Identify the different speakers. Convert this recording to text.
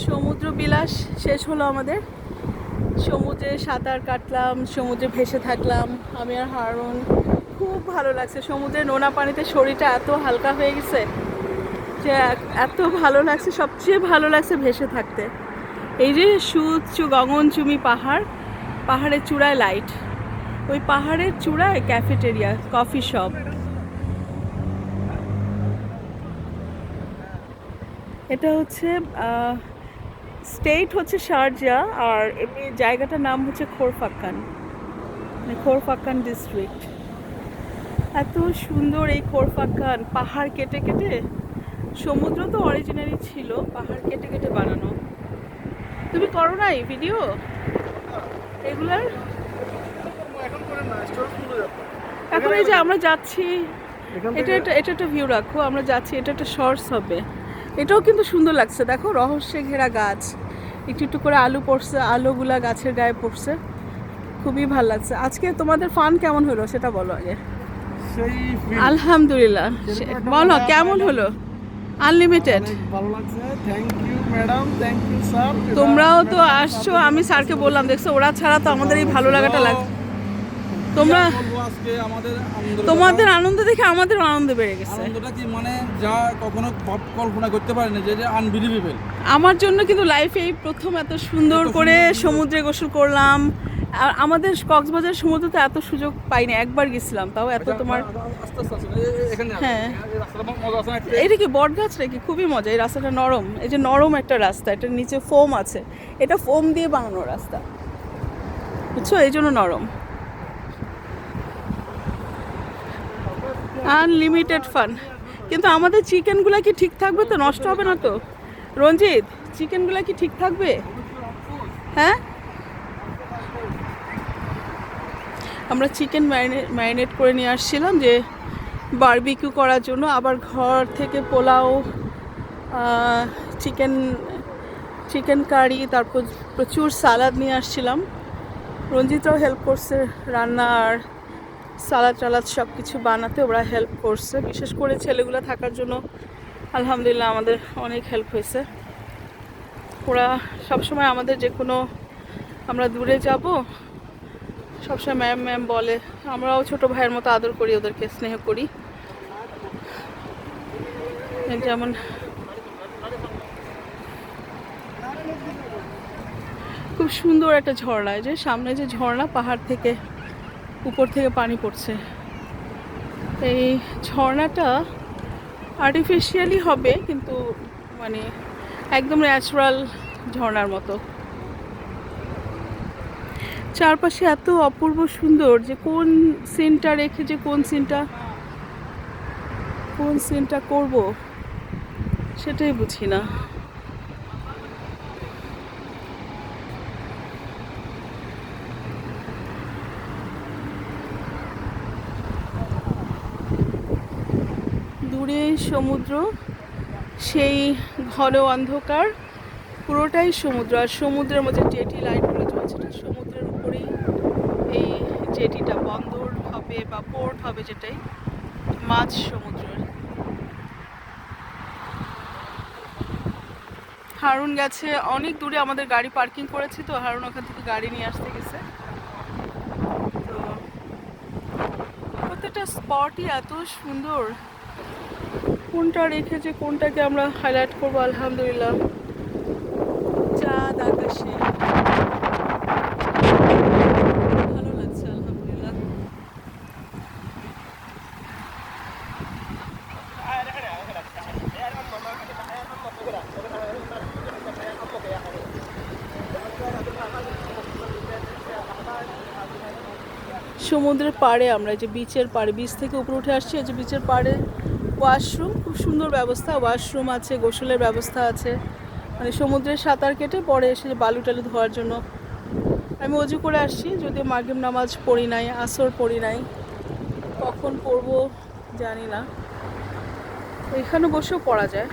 Speaker 1: সমুদ্র বিলাস শেষ হলো আমাদের। সমুদ্রে সাঁতার কাটলাম, সমুদ্রে ভেসে থাকলাম। আমি আর হারুন, খুব ভালো লাগছে। সমুদ্রের নোনা পানিতে শরীরটা এত হালকা হয়ে গেছে যে এত ভালো লাগছে, সবচেয়ে ভালো লাগছে ভেসে থাকতে। এই যে সুউচ্চ গগনচুমি পাহাড়, পাহাড়ের চূড়ায় লাইট ওই পাহাড়ের চূড়ায় ক্যাফেটেরিয়া কফি শপ এটা হচ্ছে স্টেট হচ্ছে শারজা আর এমনি জায়গাটার নাম হচ্ছে খোরফাক্কান। মানে খোরফাক্কান ডিস্ট্রিক্ট এত সুন্দর এই খোরফাক্কান পাহাড় কেটে কেটে সমুদ্র তো অরিজিনালি ছিল পাহাড় কেটে কেটে বানানো। তুমি করো নাই ভিডিও
Speaker 2: যাবে
Speaker 1: এখন এই যে আমরা যাচ্ছি এটা এটা এটা একটা ভিউ রাখো আমরা যাচ্ছি এটা একটা শর্টস হবে। এটাও কিন্তু সুন্দর লাগছে। দেখো রহস্যে ঘেরা গাছ। একটু একটু করে আলু পড়ছে আলুগুলা গাছের গায়ে পড়ছে। খুবই ভালো লাগছে। আজকে তোমাদের ফান কেমন হলো সেটা বলো আগে। আলহামদুলিল্লাহ। বলো কেমন হলো? আনলিমিটেড তোমরাও তো আসছো। আমি স্যারকে বললাম দেখছ ওরা ছাড়া তো আমাদের এই ভালো লাগাটা লাগ তোমরা
Speaker 3: আজকে আমাদের
Speaker 1: তোমাদের আনন্দ দেখে আমাদের আনন্দ বেড়ে গেছে।
Speaker 3: আনন্দটা কি মানে যা কখনো কল্পনা করতে পারি না যে যে আনবিলিভেবল
Speaker 1: আমার জন্য কিন্তু লাইফে এই প্রথম এত সুন্দর করে সমুদ্রে গোসল করলাম। আর আমাদের কক্সবাজার সমুদ্রতে এত সুযোগ পাইনি একবার গেছিলাম তাও এত তোমার।
Speaker 3: এই- এই- এখানে আসুন।
Speaker 1: হ্যাঁ। এটা কি বট গাছ নাকি? খুবই মজা এই রাস্তাটা নরম এই যে নরম একটা রাস্তা এটার নিচে ফোম আছে। এটা ফোম দিয়ে বানানো রাস্তা। বুঝছ? এই জন্য নরম। আনলিমিটেড ফান কিন্তু আমাদের চিকেনগুলো কি ঠিক থাকবে তো? নষ্ট হবে না তো? রঞ্জিত, চিকেনগুলো কি ঠিক থাকবে? হ্যাঁ? আমরা চিকেন ম্যারিনেট করে নিয়ে আসছিলাম যে বারবিকিউ করার জন্য। আবার ঘর থেকে পোলাও চিকেন চিকেন কারি, তারপর প্রচুর সালাদ নিয়ে আসছিলাম। রঞ্জিতরাও হেল্প করছে রান্না আর সালাদ টালাদ সব কিছু বানাতে ওরা হেল্প করছে। বিশেষ করে ছেলেগুলো থাকার জন্য আলহামদুলিল্লাহ আমাদের অনেক হেল্প হয়েছে। ওরা সবসময় আমাদের যে কোনো আমরা দূরে যাব, সবসময় ম্যাম ম্যাম বলে। আমরাও ছোট ভাইয়ের মতো আদর করি, ওদেরকে স্নেহ করি। যেমন খুব সুন্দর একটা ঝর্ণা যে সামনে যে ঝর্ণা পাহাড় থেকে উপর থেকে পানি পড়ছে। এই ঝর্ণাটা আর্টিফিশিয়ালি হবে, কিন্তু মানে একদম ন্যাচারাল ঝর্ণার মতো। চারপাশে এত অপূর্ব সুন্দর যে কোন সিনটা রেখে যে কোন সিনটা কোন সিনটা করব, সেটাই বুঝি না। দূরে সমুদ্র, সেই ঘন অন্ধকার, পুরোটাই সমুদ্র। আর সমুদ্রের মধ্যে জেটি লাইটগুলো চলছে সমুদ্রের উপরেই। এই জেটিটা বন্দর হবে বা পোর্ট হবে যেটাই, মাঝ সমুদ্রের। হারুন গেছে অনেক দূরে, আমাদের গাড়ি পার্কিং করেছি তো, হারুন ওখান থেকে গাড়ি নিয়ে আসতে গেছে। তো প্রত্যেকটা স্পটই এত সুন্দর। কোনটা রেখেছে কোনটাকে আমরা হাইলাইট করব, আলহামদুলিল্লাহ। চাঁদ আকাশে। সমুদ্রের পাড়ে আমরা যে বিচের পাড়ে বিচ থেকে উপরে উঠে আসছি যে বিচের পাড়ে। ওয়াশরুম, খুব সুন্দর ব্যবস্থা। ওয়াশরুম আছে, গোসলের ব্যবস্থা আছে। মানে সমুদ্রের সাঁতার কেটে পরে এসে বালু টালু ধোয়ার জন্য। আমি অজু করে আসছি, যদিও মাগরিব নামাজ পড়ি নাই, আসর পড়ি নাই। কখন পড়ব জানি না। এখানে বসেও পড়া যায়